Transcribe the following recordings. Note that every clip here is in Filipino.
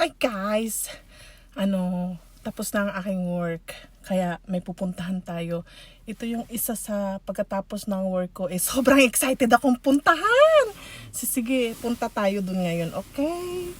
Hi guys! Ano, tapos na ang aking work. Kaya may pupuntahan tayo. Ito yung isa sa pagkatapos ng work ko. Eh, sobrang excited akong puntahan! So, sige, punta tayo dun ngayon, okay?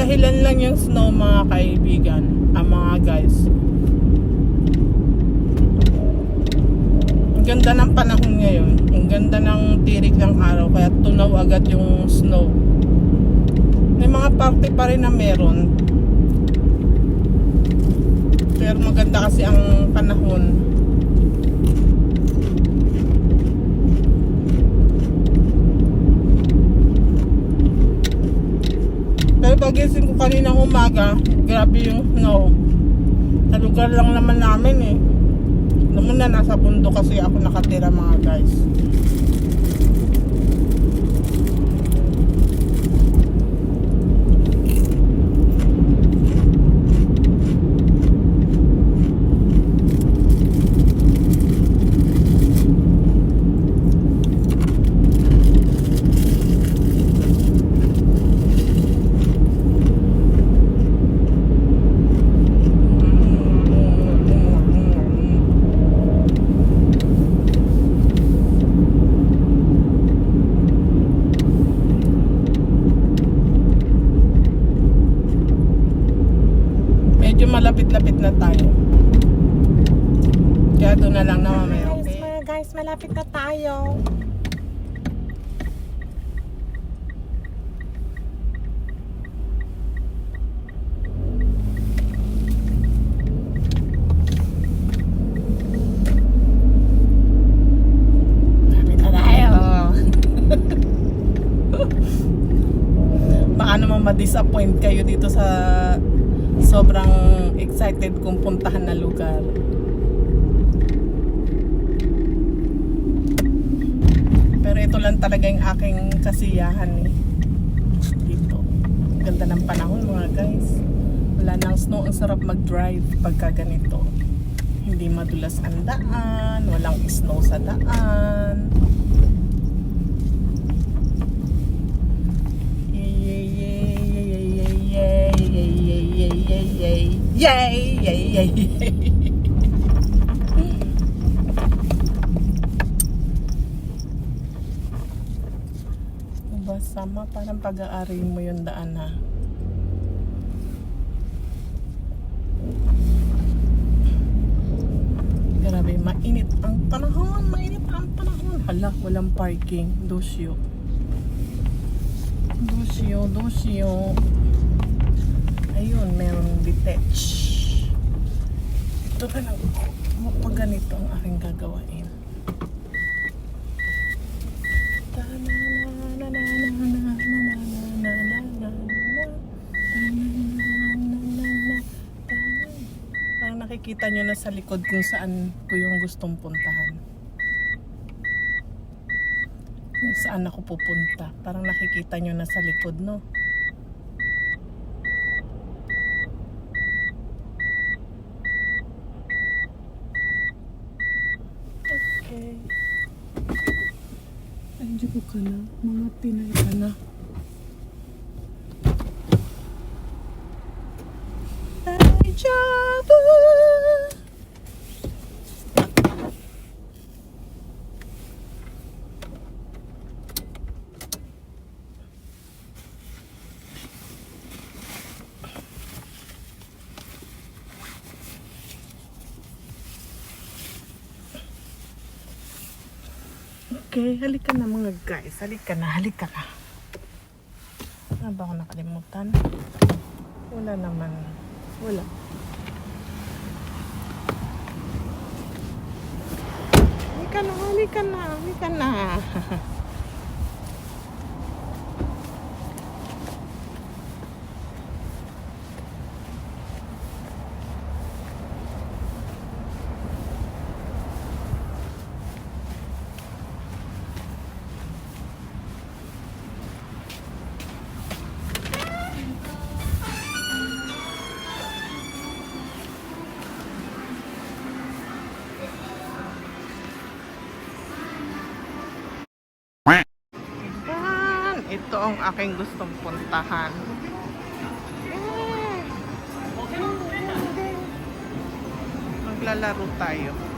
Nagdahilan lang yung snow mga kaibigan. Ang mga guys. Ang ganda ng panahon ngayon. Ang ganda ng tirik ng araw. Kaya tunaw agad yung snow. May mga parte pa rin na meron. Pero maganda kasi ang panahon. Pero pagising ko kaninang umaga, grabe yung snow. Sa lugar lang naman namin eh. Alam mo na, nasa bundok kasi ako nakatira mga guys. Na tayo. Kaya doon na lang na mamaya. Guys, Okay? mga guys, malapit na tayo. Malapit na tayo. Baka naman ma-disappoint kayo dito sa sobrang excited kong puntahan na lugar. Pero ito lang talaga yung aking kasiyahan eh. Dito. Ganda ng panahon mga guys. Wala nang snow. Ang sarap mag-drive pagka ganito. Hindi madulas ang daan. Walang snow sa daan. Yay, yay, yay, yay, yay, yay, yay, yay, yay. Yay, yay, yay. Diba, parang pag-aari mo yung daan ha. Grabe, mainit ang panahon, mainit ang panahon. Hala, walang parking. Dosyo. Dosyo, dosyo. Ayun, meron detach. Ito na lang. Pag ganito ang aking gagawain. Parang nakikita nakikita nyo na sa likod kung saan ko yung gustong puntahan. Kung saan ako pupunta. Parang nakikita nyo na sa likod, no? Okay. Ay, Diyo ko ka na. Mga Pinay ka na. Okay, halika na mga guys. Halika na, halika na. Ano ba ako nakalimutan? Wala naman. Wala. Halika na, halika na, halika na. ang aking gustong puntahan. Maglalaro tayo.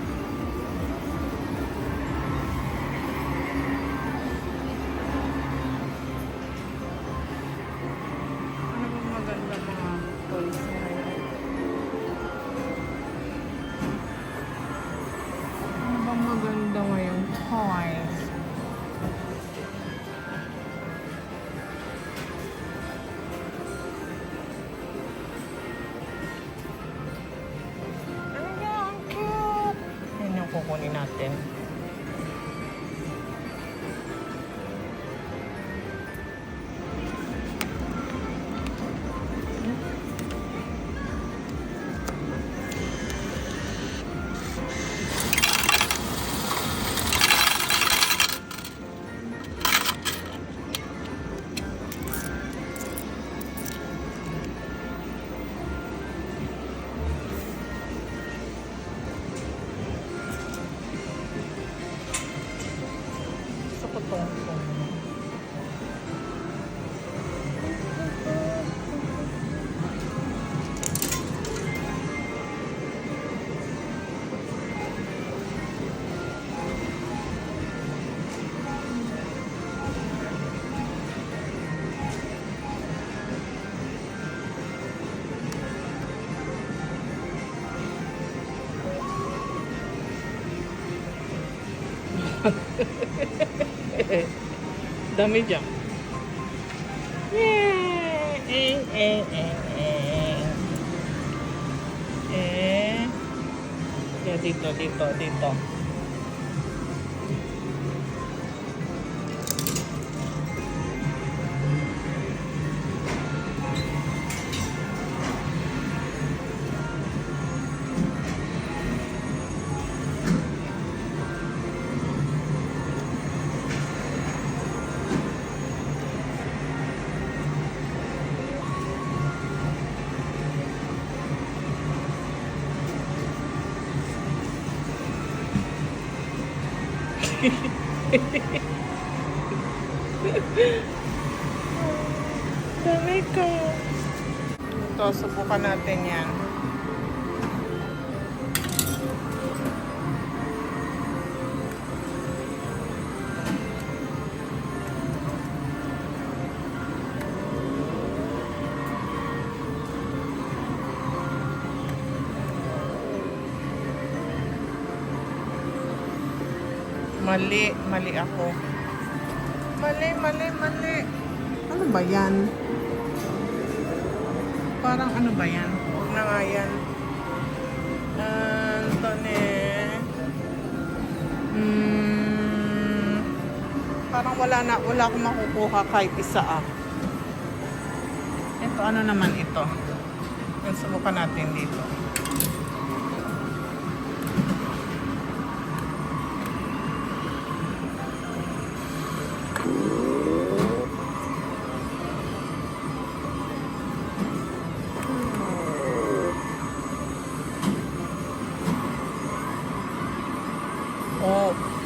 Dami dyan. Yay! Eh, eh, eh, eh. Eh. Yeah, dito, dito, dito. Dami ko. Ito, subukan natin yan. Mali, mali ako. Mali, mali, mali. Ano ba yan? Parang ano ba yan? Huwag na nga yan. Antone. Hmm, parang wala na, wala akong makukuha kahit isa ah. Ito, ano naman ito? Yung subukan natin dito.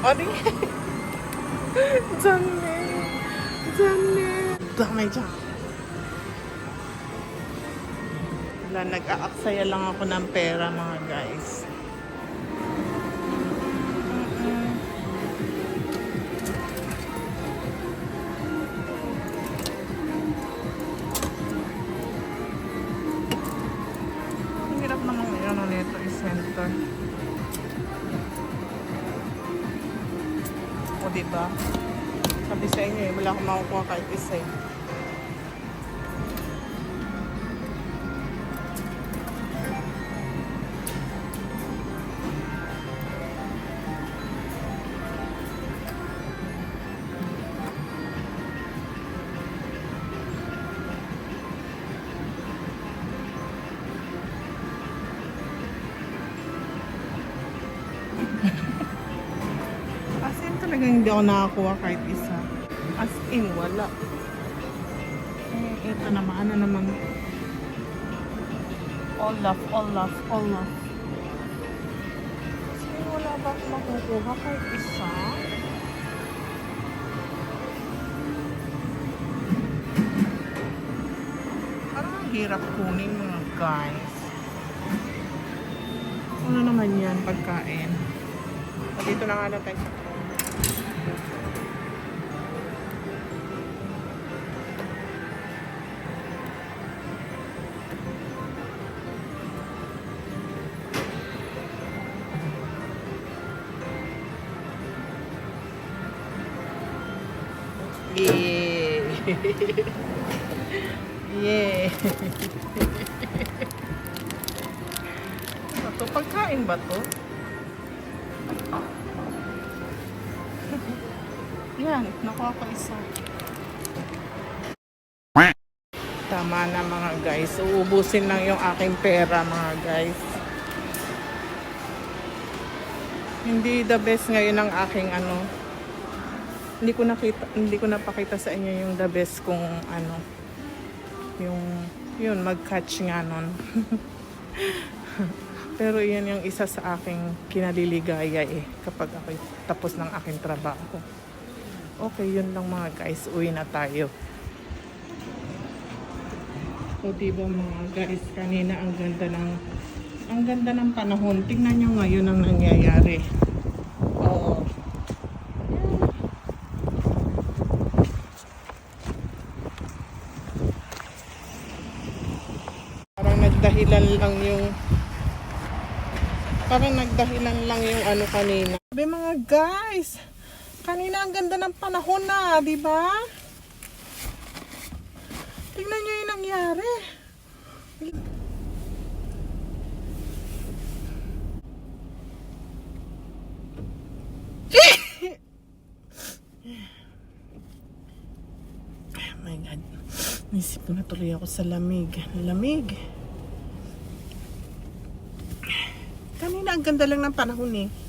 Oh, ari. Janet. Janet. Dami dyan. Wala, nag-aaksaya lang ako ng pera mga guys. Diba? Sabi sa inyo eh, wala akong makukuha kahit isa eh. Hindi ako nakakuha kahit isa. As in, wala. Eh, ito naman, ano naman. All love, all love, all love. In, wala ba akong makukuha kahit isa? Parang ang hirap kunin mga guys. Ano naman yan, pagkain? Dito na nga lang tayo sa Yeah. yeah. Ano to? Pagkain ba to? Yan, nakuha ko isa. Tama na mga guys. Uubusin lang yung aking pera mga guys. Hindi the best ngayon ang aking ano. Hindi ko nakita, hindi ko napakita sa inyo yung the best kung ano. Yung yun mag-catch nga nun. Pero yan yung isa sa aking kinaliligaya eh kapag ako tapos ng aking trabaho. Okay, yun lang mga guys. Uwi na tayo. So, diba mga guys, kanina ang ganda ng ang ganda ng panahon. Tingnan nyo ngayon ang nangyayari. Oo. Parang nagdahilan lang yung parang nagdahilan lang yung ano kanina. Sabi mga guys, kanina ang ganda ng panahon na, di ba? Tingnan nyo yung nangyari. Oh my God. Naisip ko na tuloy ako sa lamig. Lamig. Kanina ang ganda lang ng panahon eh.